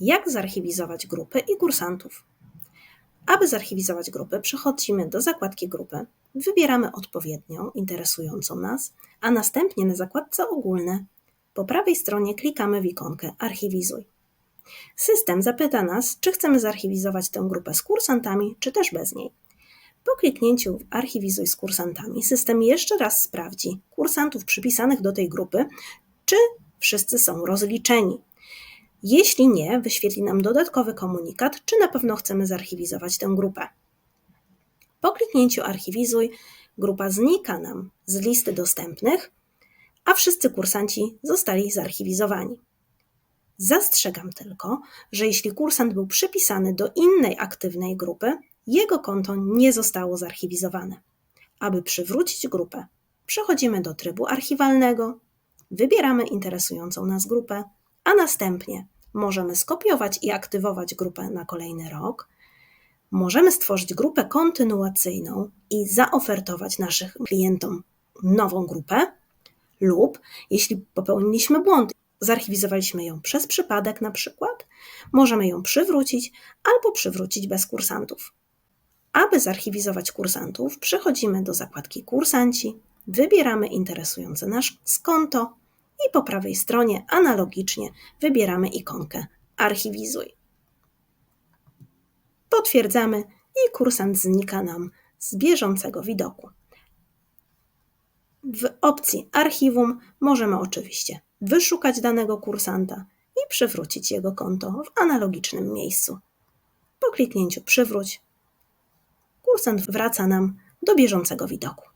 Jak zarchiwizować grupy i kursantów? Aby zarchiwizować grupy, przechodzimy do zakładki grupy, wybieramy odpowiednią, interesującą nas, a następnie na zakładce ogólne po prawej stronie klikamy w ikonkę Archiwizuj. System zapyta nas, czy chcemy zarchiwizować tę grupę z kursantami, czy też bez niej. Po kliknięciu w Archiwizuj z kursantami, system jeszcze raz sprawdzi kursantów przypisanych do tej grupy, czy wszyscy są rozliczeni. Jeśli nie, wyświetli nam dodatkowy komunikat, czy na pewno chcemy zarchiwizować tę grupę. Po kliknięciu Archiwizuj, grupa znika nam z listy dostępnych, a wszyscy kursanci zostali zarchiwizowani. Zastrzegam tylko, że jeśli kursant był przypisany do innej aktywnej grupy, jego konto nie zostało zarchiwizowane. Aby przywrócić grupę, przechodzimy do trybu archiwalnego, wybieramy interesującą nas grupę, a następnie możemy skopiować i aktywować grupę na kolejny rok. Możemy stworzyć grupę kontynuacyjną i zaofertować naszym klientom nową grupę, lub jeśli popełniliśmy błąd, zarchiwizowaliśmy ją przez przypadek na przykład, możemy ją przywrócić albo przywrócić bez kursantów. Aby zarchiwizować kursantów, przechodzimy do zakładki Kursanci, wybieramy interesujące nas konto i po prawej stronie analogicznie wybieramy ikonkę Archiwizuj. Potwierdzamy i kursant znika nam z bieżącego widoku. W opcji Archiwum możemy oczywiście wyszukać danego kursanta i przywrócić jego konto w analogicznym miejscu. Po kliknięciu Przywróć, kursant wraca nam do bieżącego widoku.